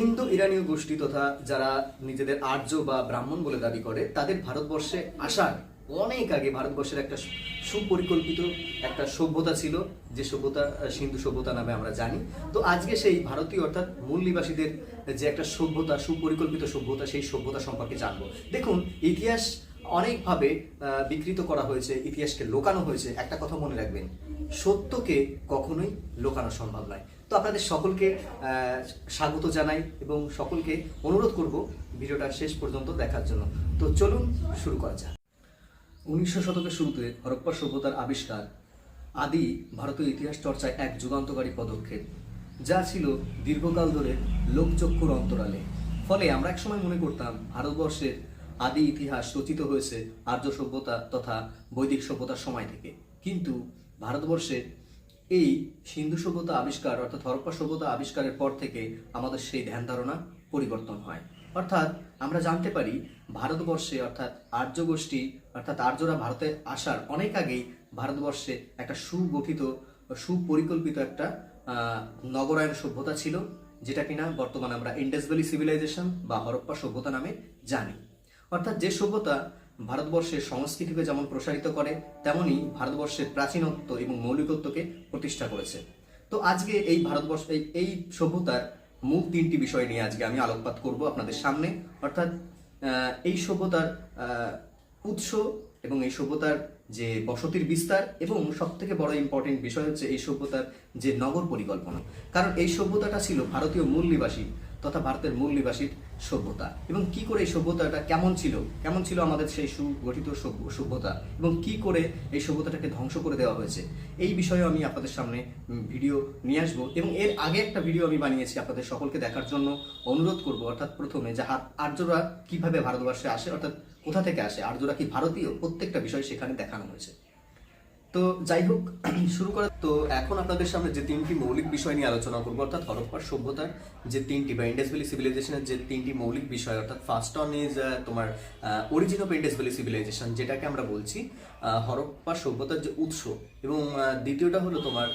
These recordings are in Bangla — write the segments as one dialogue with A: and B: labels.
A: ইন্দো ইরানীয় গোষ্ঠী তথা যারা নিজেদের আর্য বা ব্রাহ্মণ বলে দাবি করে, তাদের ভারতবর্ষে আসার অনেক আগে ভারতবর্ষের একটা সুপরিকল্পিত একটা সভ্যতা ছিল, যে সভ্যতা, সিন্ধু সভ্যতা নামে আমরা জানি। তো আজকে সেই ভারতীয় অর্থাৎ মূল নিবাসীদের যে একটা সভ্যতা, সুপরিকল্পিত সভ্যতা, সেই সভ্যতা সম্পর্কে জানব। দেখুন, ইতিহাস অনেকভাবে বিকৃত করা হয়েছে, ইতিহাসকে লোকানো হয়েছে। একটা কথা মনে রাখবেন, সত্যকে কখনোই লোকানো সম্ভব নয়। তো আপনাদের সকলকে স্বাগত জানাই এবং সকলকে অনুরোধ করব ভিডিওটা শেষ পর্যন্ত দেখার জন্য। তো চলুন শুরু করা যাক। উনিশশো শতকের শুরুতে হরপ্পা সভ্যতার আবিষ্কার আদি ভারতীয় ইতিহাস চর্চায় এক যুগান্তকারী পদক্ষেপ, যা ছিল দীর্ঘকাল ধরে লোকচক্ষুর অন্তরালে। ফলে আমরা একসময় মনে করতাম ভারতবর্ষের আদি ইতিহাস রচিত হয়েছে আর্য সভ্যতা তথা বৈদিক সভ্যতার সময় থেকে। কিন্তু ভারতবর্ষে এই সিন্ধু সভ্যতা আবিষ্কার অর্থাৎ হরপ্পা সভ্যতা আবিষ্কারের পর থেকে আমাদের সেই ধ্যান ধারণা পরিবর্তন হয়। অর্থাৎ আমরা জানতে পারি ভারতবর্ষে অর্থাৎ আর্য গোষ্ঠী অর্থাৎ আর্যরা ভারতে আসার অনেক আগেই ভারতবর্ষে একটা সুগঠিত, সুপরিকল্পিত একটা নগরায়ণ সভ্যতা ছিল, যেটা কিনা বর্তমানে আমরা ইন্ডাস ভ্যালি সিভিলাইজেশন বা হরপ্পা সভ্যতা নামে জানি। অর্থাৎ যে সভ্যতা ভারতবর্ষের সংস্কৃতিকে যেমন প্রসারিত করে তেমনি ভারতবর্ষের প্রাচীনত্ব এবং মৌলিকত্বকে প্রতিষ্ঠা করেছে। তো আজকে এই ভারতবর্ষ, এই- এই সভ্যতার মূল তিনটি বিষয় নিয়ে আজকে আমি আলোকপাত করব আপনাদের সামনে। অর্থাৎ এই সভ্যতার উৎস এবং এই সভ্যতার যে বসতির বিস্তার এবং সব থেকে বড় ইম্পর্টেন্ট বিষয় হচ্ছে এই সভ্যতার যে নগর পরিকল্পনা। কারণ এই সভ্যতাটা ছিল ভারতীয় মূল নিবাসী তথা ভারতের মূল নিবাসীর সভ্যতা। এবং কি করে এই সভ্যতাটা কেমন ছিল? কেমন ছিল আমাদের সেই সুগঠিত সভ্য- সভ্যতা? এবং কি করে এই সভ্যতাটাকে ধ্বংস করে দেওয়া হয়েছে? এই বিষয়ে আমি আপনাদের সামনে ভিডিও নিয়ে আসব। এবং এর আগে একটা ভিডিও আমি বানিয়েছি আপনাদের সকলকে দেখার জন্য অনুরোধ করব। অর্থাৎ প্রথমে যে আর্যরা কীভাবে ভারতবর্ষে আসে, অর্থাৎ কোথা থেকে আসে, আর্যরা কি ভারতীয়? প্রত্যেকটা বিষয় সেখানে দেখানো হয়েছে। তো যাই হোক শুরু করা তো এখন আপনাদের সামনে যে তিনটি মৌলিক বিষয় নিয়ে আলোচনা করব, অর্থাৎ হরপ্পার সভ্যতার যে তিনটি বা ইন্ডাস ভ্যালি সিভিলাইজেশনের যে তিনটি মৌলিক বিষয়, অর্থাৎ ফার্স্ট অন ইজ তোমার origin of Indus valley civilisation যেটাকে আমরা বলছি হরপ্পা সভ্যতার যে উৎস এবং দ্বিতীয়টা হলো তোমার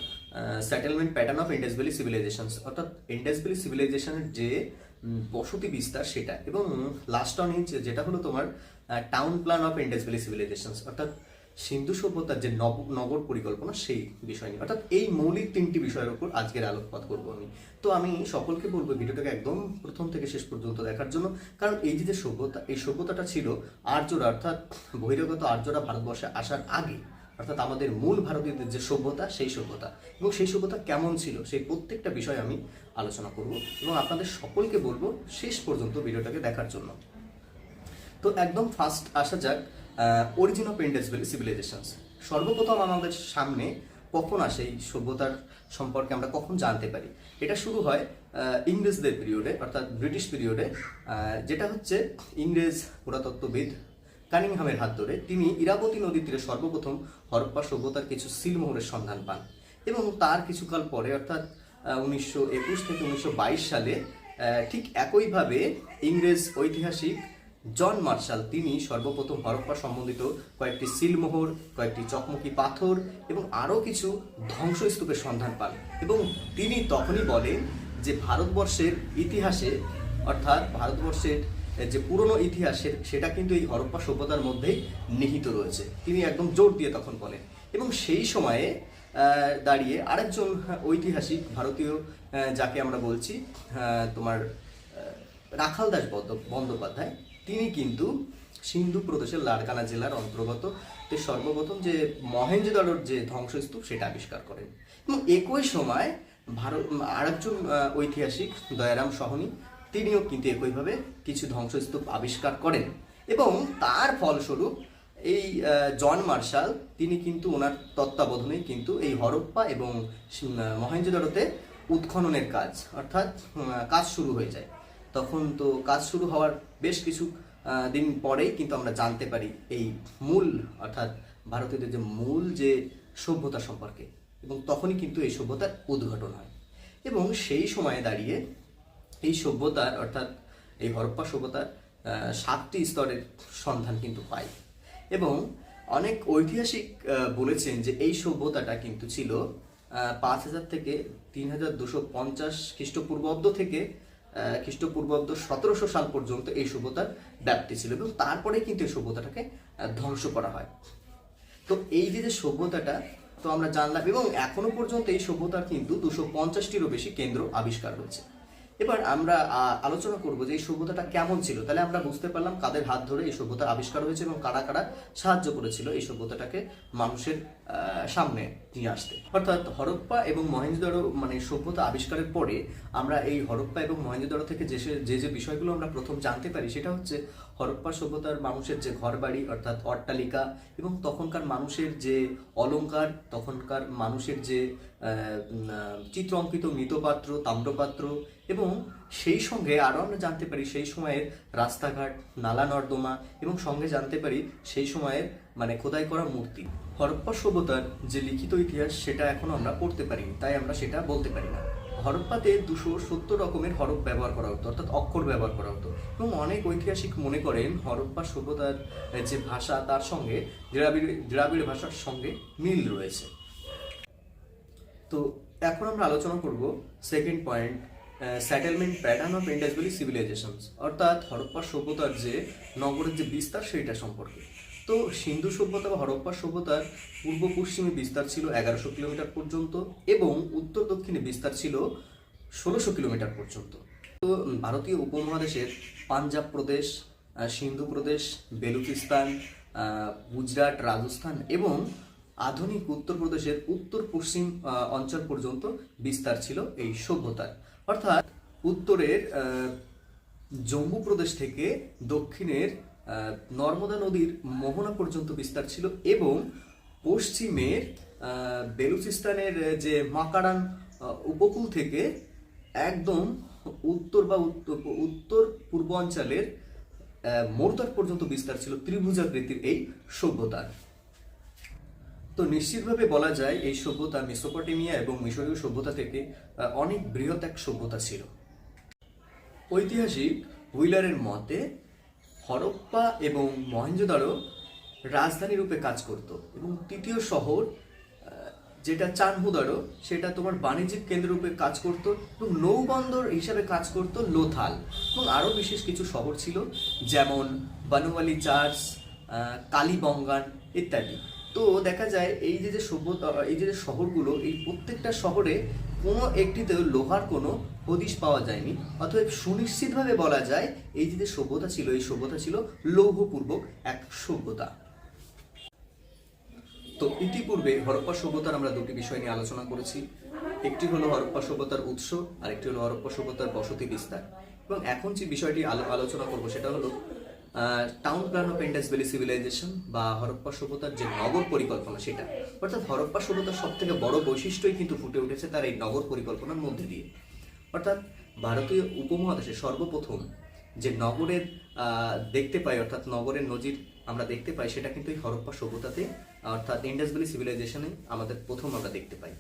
A: settlement pattern of Indus valley civilisation অর্থাৎ ইন্ডাস ভ্যালি সিভিলাইজেশনের যে বসতি বিস্তার সেটা এবং লাস্ট অন ইজ যেটা হলো তোমার town plan of Indus valley civilisation অর্থাৎ সিন্ধু সভ্যতার যে নব, নগর পরিকল্পনা, সেই বিষয় নিয়ে। অর্থাৎ এই মৌলিক তিনটি বিষয়ের উপর আজকের আলোকপাত করব আমি। তো আমি সকলকে বলব ভিডিওটাকে একদম প্রথম থেকে শেষ পর্যন্ত দেখার জন্য, কারণ এই যে সভ্যতা, এই সভ্যতাটা ছিল আর্যরা, অর্থাৎ বহিরাগত আর্যরা ভারতবর্ষে আসার আগে, অর্থাৎ আমাদের মূল ভারতীয়দের যে সভ্যতা, সেই সভ্যতা। এবং সেই সভ্যতা কেমন ছিল, সেই প্রত্যেকটা বিষয় আমি আলোচনা করব এবং আপনাদের সকলকে বলব শেষ পর্যন্ত ভিডিওটাকে দেখার জন্য। তো একদম ফার্স্ট আসা যাক origin of Indus valley civilisation সর্বপ্রথম আমাদের সামনে কখন আসে এই সভ্যতার সম্পর্কে আমরা কখন জানতে পারি? এটা শুরু হয় ইংরেজদের পিরিয়ডে অর্থাৎ ব্রিটিশ পিরিয়ডে যেটা হচ্ছে ইংরেজ পুরাতত্ত্ববিদ কানিংহামের হাত ধরে তিনি ইরাবতী নদীর তীরে সর্বপ্রথম হরপ্পা সভ্যতার কিছু সিলমোহরের সন্ধান পান এবং তার কিছুকাল পরে, অর্থাৎ উনিশশো একুশ থেকে উনিশশো বাইশ সালে ঠিক একইভাবে ইংরেজ ঐতিহাসিক জন মার্শাল, তিনি সর্বপ্রথম হরপ্পা সম্বন্ধিত কয়েকটি সিলমোহর, কয়েকটি চকমকি পাথর এবং আরও কিছু ধ্বংসস্তূপের সন্ধান পান। এবং তিনি তখনই বলেন যে ভারতবর্ষের ইতিহাসে, অর্থাৎ ভারতবর্ষের যে পুরনো ইতিহাসের সেটা কিন্তু এই হরপ্পা সভ্যতার মধ্যেই নিহিত রয়েছে। তিনি একদম জোর দিয়ে তখন বলেন। এবং সেই সময়ে দাঁড়িয়ে আরেকজন ঐতিহাসিক ভারতীয় যাকে আমরা বলছি তোমার রাখাল দাস বন্দ- বন্দ্যোপাধ্যায় তিনি কিন্তু সিন্ধু প্রদেশের লারকানা জেলার অন্তর্গত। সর্বপ্রথম যে মহেঞ্জোদারোর যে ধ্বংসস্তূপ, সেটা আবিষ্কার করেন। এবং একই সময় ভারত আরেকজন ঐতিহাসিক দয়ারাম সহনী, তিনিও কিন্তু একইভাবে কিছু ধ্বংসস্তূপ আবিষ্কার করেন। এবং তার ফলস্বরূপ এই জন মার্শাল তিনি কিন্তু ওনার তত্ত্বাবধানে কিন্তু এই হরপ্পা এবং মহেঞ্জোদারোতে উৎখননের কাজ, অর্থাৎ কাজ শুরু হয়ে যায়। তখন তো কাজ শুরু হওয়ার বেশ কিছু দিন পরেই কিন্তু আমরা জানতে পারি এই মূল, অর্থাৎ ভারতীয়দের যে মূল যে সভ্যতা সম্পর্কে। এবং তখনই কিন্তু এই সভ্যতার উদ্ঘাটন হয়। এবং সেই সময়ে দাঁড়িয়ে এই সভ্যতার, অর্থাৎ এই হরপ্পা সভ্যতার সাতটি স্তরের সন্ধান কিন্তু পাই। এবং অনেক ঐতিহাসিক বলেছেন যে এই সভ্যতাটা কিন্তু ছিল পাঁচ হাজার থেকে তিন হাজার দুশো পঞ্চাশ খ্রিস্টপূর্বাব্দ থেকে খ্রিস্টপূর্বাব্দ সতেরোশো সাল পর্যন্ত এই সভ্যতার ব্যাপ্তি ছিল এবং তারপরে কিন্তু এই সভ্যতাটাকে ধ্বংস করা হয়। তো এই যে সভ্যতাটা, তো আমরা জানলাম এবং এখনও পর্যন্ত এই সভ্যতার কিন্তু দুশো পঞ্চাশটিরও বেশি কেন্দ্র আবিষ্কার হয়েছে। এবার আমরা আলোচনা করব যে এই সভ্যতাটা কেমন ছিল। তাহলে আমরা বুঝতে পারলাম কাদের হাত ধরে এই সভ্যতার আবিষ্কার হয়েছে এবং কারা কারা সাহায্য করেছিল এই সভ্যতাটাকে মানুষের সামনে নিয়ে আসতে। অর্থাৎ হরপ্পা এবং মহেঞ্জোদারো মানে সভ্যতা আবিষ্কারের পরে আমরা এই হরপ্পা এবং মহেঞ্জোদারো থেকে যে যে যে বিষয়গুলো আমরা প্রথম জানতে পারি, সেটা হচ্ছে হরপ্পা সভ্যতার মানুষের যে ঘরবাড়ি, অর্থাৎ অট্টালিকা এবং তখনকার মানুষের যে অলংকার তখনকার মানুষের যে চিত্র অঙ্কিত মৃতপাত্র, তাম্রপাত্র এবং সেই সঙ্গে আরও আমরা জানতে পারি সেই সময়ের রাস্তাঘাট, নালা নর্দমা এবং সঙ্গে জানতে পারি সেই সময়ের মানে খোদাই করা মূর্তি। হরপ্পা সভ্যতার যে লিখিত ইতিহাস, সেটা এখনও আমরা পড়তে পারিনি, তাই আমরা সেটা বলতে পারি না। হরপ্পাতে দুশো সত্তর রকমের হরপ ব্যবহার করা হতো, অর্থাৎ অক্ষর ব্যবহার করা হতো। এবং অনেক ঐতিহাসিক মনে করেন হরপ্পা সভ্যতার যে ভাষা, তার সঙ্গে দ্রাবিড় দ্রাবিড় ভাষার সঙ্গে মিল রয়েছে। তো এখন আমরা আলোচনা করব second point settlement pattern of Indus valley civilisations অর্থাৎ হরপ্পা সভ্যতার যে নগরের যে বিস্তার, সেইটা সম্পর্কে। তো সিন্ধু সভ্যতা বা হরপ্পা সভ্যতার পূর্ব পশ্চিমে বিস্তার ছিল এগারোশো কিলোমিটার পর্যন্ত এবং উত্তর দক্ষিণে বিস্তার ছিল ষোলোশো কিলোমিটার পর্যন্ত। তো ভারতীয় উপমহাদেশের পাঞ্জাব প্রদেশ সিন্ধু প্রদেশ, বেলুচিস্তান গুজরাট, রাজস্থান এবং আধুনিক উত্তরপ্রদেশের উত্তর পশ্চিম অঞ্চল পর্যন্ত বিস্তার ছিল এই সভ্যতার। অর্থাৎ উত্তরের জম্মু প্রদেশ থেকে দক্ষিণের নর্মদা নদীর মোহনা পর্যন্ত বিস্তার ছিল এবং পশ্চিমের বেলুচিস্তানের যে মাকারান উপকূল থেকে একদম উত্তর বা উত্তর পূর্বাঞ্চলের আহ, মোরতার পর্যন্ত বিস্তার ছিল ত্রিভুজাকৃতির এই সভ্যতার। তো নিশ্চিতভাবে বলা যায় এই সভ্যতা মেসোপটেমিয়া এবং মিশরীয় সভ্যতা থেকে অনেক বৃহৎ এক সভ্যতা ছিল। ঐতিহাসিক হুইলারের মতে হরপ্পা এবং মহেঞ্জোদারো রাজধানী রূপে কাজ করত এবং তৃতীয় শহর যেটা চানহুদারো সেটা তোমার বাণিজ্যিক কেন্দ্র রূপে কাজ করত এবং নৌবন্দর হিসাবে কাজ করত লোথাল এবং আরও বিশেষ কিছু শহর ছিল, যেমন বানুয়ালি চার্চ কালীবঙ্গান ইত্যাদি। তো দেখা যায় এই যে যে সভ্যতা, এই যে যে শহরগুলো, এই প্রত্যেকটা শহরে কোনো একটিতেও লোহার কোনো হদিশ পাওয়া যায়নি। অতএব সুনিশ্চিতভাবে বলা যায়, এই যে সভ্যতা ছিল, এই সভ্যতা ছিল লৌহপূর্বক এক সভ্যতা। তো ইতিপূর্বে হরপ্পা সভ্যতার আমরা দুটি বিষয় নিয়ে আলোচনা করেছি। একটি হলো হরপ্পা সভ্যতার উৎস আর একটি হলো হরপ্পা সভ্যতার বসতি বিস্তার। এবং এখন যে বিষয়টি আলো- আলোচনা করব সেটা হলো town plan of Indus valley civilisation বা হরপ্পা সভ্যতার যে নগর পরিকল্পনা সেটা, অর্থাৎ হরপ্পা সভ্যতার সব থেকে বড় বৈশিষ্ট্যই কিন্তু ফুটে উঠেছে তার এই নগর পরিকল্পনার মধ্যে দিয়ে। অর্থাৎ ভারতীয় উপমহাদেশে সর্বপ্রথম যে নগরের দেখতে পাই, অর্থাৎ নগরের নজির আমরা দেখতে পাই, সেটা কিন্তু এই হরপ্পা সভ্যতাতে, অর্থাৎ ইন্ডাস ভ্যালি সিভিলাইজেশনে আমাদের প্রথম আমরা দেখতে পাই।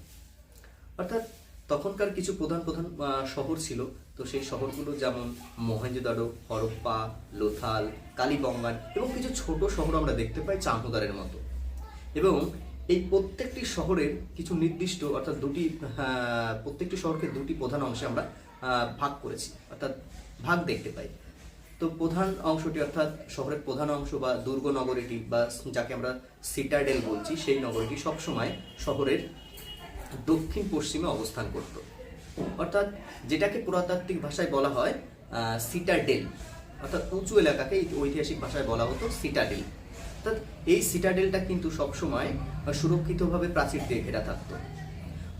A: অর্থাৎ তখনকার কিছু প্রধান প্রধান শহর ছিল। তো সেই শহরগুলো যেমন মহেঞ্জোদারো হরপ্পা, লোথাল কালীবঙ্গান এবং কিছু ছোট শহর আমরা দেখতে পাই চাঁদুদারের মতো। এবং এই প্রত্যেকটি শহরের কিছু নির্দিষ্ট, অর্থাৎ দুটি প্রত্যেকটি শহরকে দুটি প্রধান অংশে আমরা ভাগ করেছি, অর্থাৎ ভাগ দেখতে পাই। তো প্রধান অংশটি অর্থাৎ শহরের প্রধান অংশ বা দুর্গ নগরীটি বা যাকে আমরা সিটাডেল বলছি, সেই নগরীটি সবসময় শহরের দক্ষিণ পশ্চিমে অবস্থান করত। অর্থাৎ যেটাকে পুরাতাত্ত্বিক ভাষায় বলা হয় সিটাডেল অর্থাৎ উঁচু এলাকাকে ঐতিহাসিক ভাষায় বলা হতো সিটাডেল অর্থাৎ এই সিটাডেলটা কিন্তু সবসময় সুরক্ষিতভাবে প্রাচীর দিয়ে ঘেরা থাকতো।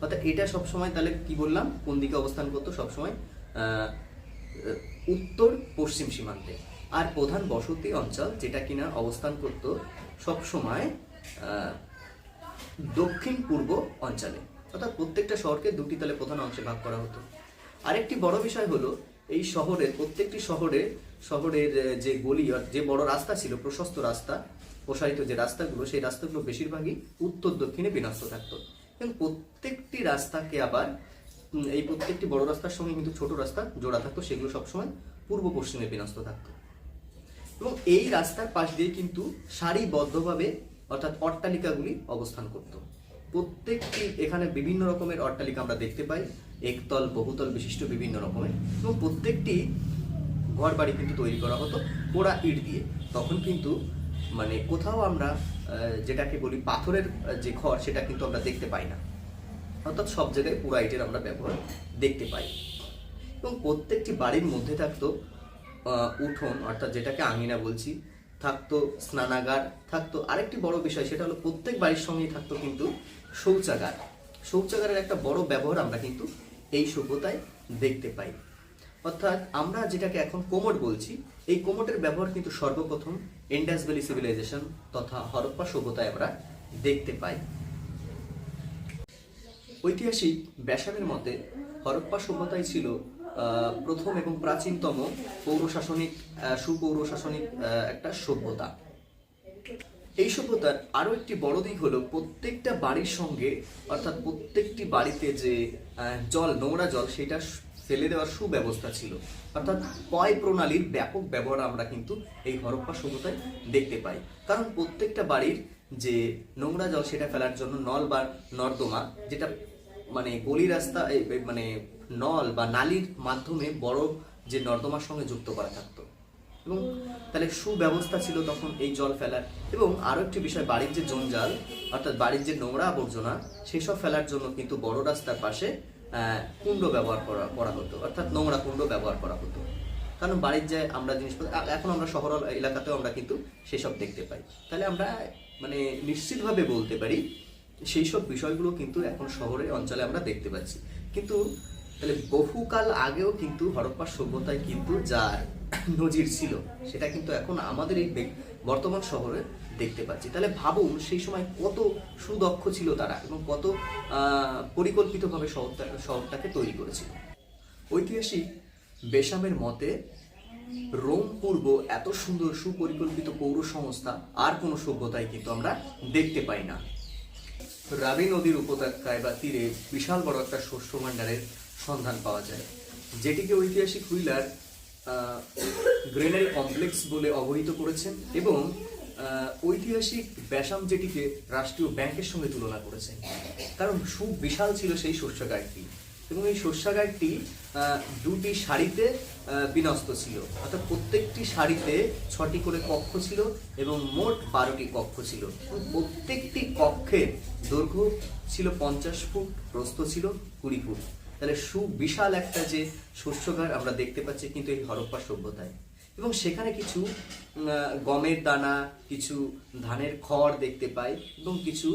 A: অর্থাৎ এটা সবসময় তাহলে কি বললাম? কোন দিকে অবস্থান করতো? সবসময় উত্তর পশ্চিম সীমান্তে। আর প্রধান বসতি অঞ্চল যেটা কিনা অবস্থান করত সবসময় দক্ষিণ পূর্ব অঞ্চলে। অর্থাৎ প্রত্যেকটা শহরকে দুটি তলে প্রধান অংশে ভাগ করা হতো। আরেকটি বড় বিষয় হলো, এই শহরে প্রত্যেকটি শহরে, শহরের যে গলি যে বড় রাস্তা ছিল, প্রশস্ত রাস্তা, প্রসারিত যে রাস্তাগুলো, সেই রাস্তাগুলো বেশিরভাগই উত্তর, দক্ষিণে বিন্যস্ত থাকতো। এবং প্রত্যেকটি রাস্তাকে আবার এই প্রত্যেকটি বড় রাস্তার সঙ্গে কিন্তু ছোট রাস্তা জোড়া থাকতো, সেগুলো সবসময় পূর্ব পশ্চিমে বিন্যস্ত থাকতো। এবং এই রাস্তার পাশ দিয়ে কিন্তু সারিবদ্ধভাবে, অর্থাৎ অট্টালিকাগুলি অবস্থান করত। প্রত্যেকটি এখানে বিভিন্ন রকমের অট্টালিকা আমরা দেখতে পাই। একতল, বহুতল, বিশিষ্ট বিভিন্ন রকমের। এবং প্রত্যেকটি ঘর বাড়ি কিন্তু তৈরি করা হতো পোড়া ইট দিয়ে। তখন কিন্তু মানে কোথাও আমরা যেটাকে বলি পাথরের যে ঘর সেটা কিন্তু আমরা দেখতে পাই না। অর্থাৎ সব জায়গায় পোড়া ইটের আমরা ব্যবহার দেখতে পাই। এবং প্রত্যেকটি বাড়ির মধ্যে থাকতো উঠোন, অর্থাৎ যেটাকে আঙিনা বলছি থাকতো স্নানাগার, থাকতো আরেকটি বড় বিষয়, সেটা হলো প্রত্যেক বাড়ির সঙ্গেই থাকতো কিন্তু শৌচাগার। শৌচাগারের একটা বড় ব্যবহার আমরা কিন্তু এই সভ্যতায় দেখতে পাই। অর্থাৎ আমরা যেটাকে এখন কোমর বলছি, এই কোমরের ব্যবহার কিন্তু সর্বপ্রথম ইন্ডাস ভ্যালি সিভিলাইজেশন তথা হরপ্পা সভ্যতায় আমরা দেখতে পাই। ঐতিহাসিক ব্যাসানের মতে হরপ্পা সভ্যতাই ছিল প্রথম এবং প্রাচীনতম পৌরশাসনিক সুপৌরশাসনিক একটা সভ্যতা। এই সভ্যতার আরও একটি বড় দিক হলো প্রত্যেকটা বাড়ির সঙ্গে, অর্থাৎ প্রত্যেকটি বাড়িতে যে জল, নোংরা জল, সেটা ফেলে দেওয়ার সুব্যবস্থা ছিল। অর্থাৎ পয় প্রণালীর ব্যাপক ব্যবহার আমরা কিন্তু এই হরপ্পা সভ্যতায় দেখতে পাই। কারণ প্রত্যেকটা বাড়ির যে নোংরা জল, সেটা ফেলার জন্য নল বা নর্দমা, যেটা মানে গলি রাস্তা মানে নল বা নালির মাধ্যমে বড় যে নর্দমার সঙ্গে যুক্ত করা থাকতো। এবং তাহলে সুব্যবস্থা ছিল তখন এই জল ফেলার। এবং আরও একটি বিষয় বাড়ির যে জঞ্জাল, অর্থাৎ বাড়ির যে নোংরা আবর্জনা সেসব ফেলার জন্য কিন্তু বড় রাস্তার পাশে কুণ্ড ব্যবহার করা করা হতো, অর্থাৎ নোংরা কুণ্ড ব্যবহার করা হতো। কারণ বাড়ির যে আমরা জিনিসপত্র এখন আমরা শহর এলাকাতেও আমরা কিন্তু সেসব দেখতে পাই। তাহলে আমরা মানে নিশ্চিতভাবে বলতে পারি সেই সব বিষয়গুলো কিন্তু এখন শহরে অঞ্চলে আমরা দেখতে পাচ্ছি। কিন্তু তাহলে বহুকাল আগেও কিন্তু হরপ্পা সভ্যতায় কিন্তু যার নজির ছিল, সেটা কিন্তু এখন আমাদের এই বর্তমান শহরে দেখতে পাচ্ছি। তাহলে ভাবুন সেই সময় কত সুদক্ষ ছিল তারা এবং কত পরিকল্পিতভাবে শহরটা, শহরটাকে তৈরি করেছিল। ঐতিহাসিক বেসামের মতে, রোম পূর্ব এত সুন্দর সুপরিকল্পিত পৌর সংস্থা আর কোনো সভ্যতায় কিন্তু আমরা দেখতে পাই না। রাবি নদীর উপত্যকায় বা তীরে বিশাল বড় একটা শস্য ভাণ্ডারের সন্ধান পাওয়া যায়। যেটিকে ঐতিহাসিক হুইলার গ্রেনেল কমপ্লেক্স বলে অবহিত করেছেন এবং ঐতিহাসিক ব্যাসাম যেটিকে রাষ্ট্রীয় ব্যাংকের সঙ্গে তুলনা করেছেন কারণ সুবিশাল ছিল সেই শস্যাগারটি এবং এই শস্যাগারটি দুটি সারিতে আহ, বিন্যস্ত ছিল। অর্থাৎ প্রত্যেকটি সারিতে ছটি করে কক্ষ ছিল এবং মোট বারোটি কক্ষ ছিল। প্রত্যেকটি কক্ষের দৈর্ঘ্য ছিল পঞ্চাশ ফুট প্রস্থ ছিল কুড়ি ফুট। তাহলে সুবিশাল একটা যে শস্যগার আমরা দেখতে পাচ্ছি কিন্তু এই হরপ্পা সভ্যতায়। এবং সেখানে কিছু গমের দানা, কিছু ধানের খড় দেখতে পাই এবং কিছু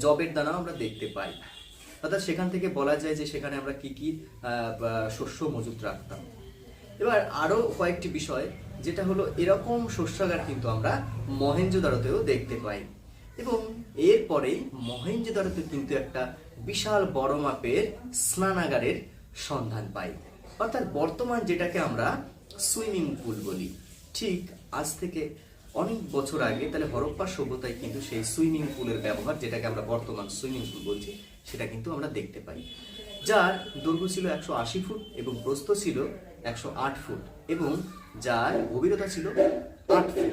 A: জবের দানা আমরা দেখতে পাই। অর্থাৎ সেখান থেকে বলা যায় যে সেখানে আমরা কি কি শস্য মজুত রাখতাম। এবার আরও কয়েকটি বিষয়, যেটা হলো এরকম শস্যাগার কিন্তু আমরা মহেঞ্জোদারোতেও দেখতে পাই। এবং এরপরেই মহেঞ্জোদারোতে কিন্তু একটা বিশাল বড় মাপের স্নানাগারের সন্ধান পাই। অর্থাৎ বর্তমান যেটাকে আমরা সুইমিং পুল বলি, ঠিক আজ থেকে অনেক বছর আগে, তাহলে হরপ্পা সভ্যতায় কিন্তু সেই সুইমিং পুলের ব্যবহার, যেটাকে আমরা বর্তমান সুইমিং পুল বলছি, সেটা কিন্তু আমরা দেখতে পাই। যার দৈর্ঘ্য ছিল একশো আশি ফুট এবং প্রস্থ ছিল একশো আট ফুট এবং যার গভীরতা ছিল আট ফুট।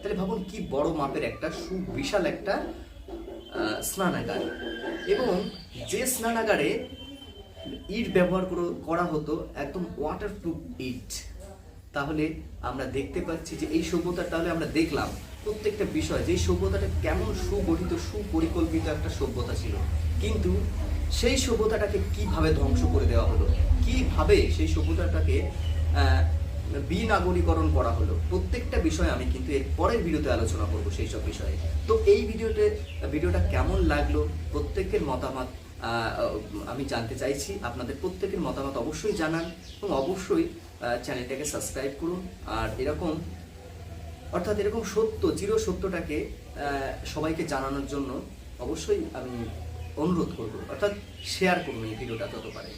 A: তাহলে ভাবুন কি বড় মাপের একটা, সুবিশাল একটা স্নানাগার। এবং যে স্নানাগারে ইট ব্যবহার করো- করা হতো একদম ওয়াটারপ্রুফ ইট। তাহলে আমরা দেখতে পাচ্ছি যে এই সভ্যতা তাহলে আমরা দেখলাম প্রত্যেকটা বিষয় যে সভ্যতাটা কেমন সুগঠিত, সুপরিকল্পিত একটা সভ্যতা ছিল। কিন্তু সেই সভ্যতাটাকে কীভাবে ধ্বংস করে দেওয়া হলো? কীভাবে সেই সভ্যতাটাকে বিনাগরীকরণ করা হলো। প্রত্যেকটা বিষয় আমি কিন্তু এর পরের ভিডিওতে আলোচনা করব সেই সব বিষয়ে। তো এই ভিডিওতে, ভিডিওটা কেমন লাগল? প্রত্যেকের মতামত আমি জানতে চাইছি। আপনাদের প্রত্যেকের মতামত অবশ্যই জানান এবং অবশ্যই চ্যানেলটাকে সাবস্ক্রাইব করুন। আর এরকম, অর্থাৎ এরকম সত্য, চির সত্যটাকে সবাইকে জানানোর জন্য অবশ্যই আমি অনুরোধ করব। অর্থাৎ শেয়ার করুন এই ভিডিওটা তত পারে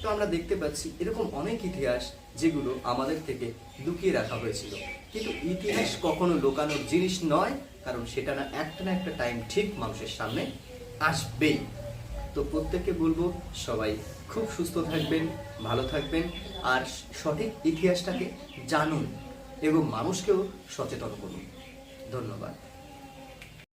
A: তো আমরা দেখতে পাচ্ছি এরকম অনেক ইতিহাস যেগুলো আমাদের থেকে লুকিয়ে রাখা হয়েছিল। কিন্তু ইতিহাস কখনো লোকানোর জিনিস নয়, কারণ সেটা না একটা না একটা টাইম ঠিক মানুষের সামনে আসবেই। তো প্রত্যেককে বলব, সবাই খুব সুস্থ থাকবেন, ভালো থাকবেন, আর সঠিক ইতিহাসটাকে জানুন এবং মানুষকেও সচেতন করুন। ধন্যবাদ।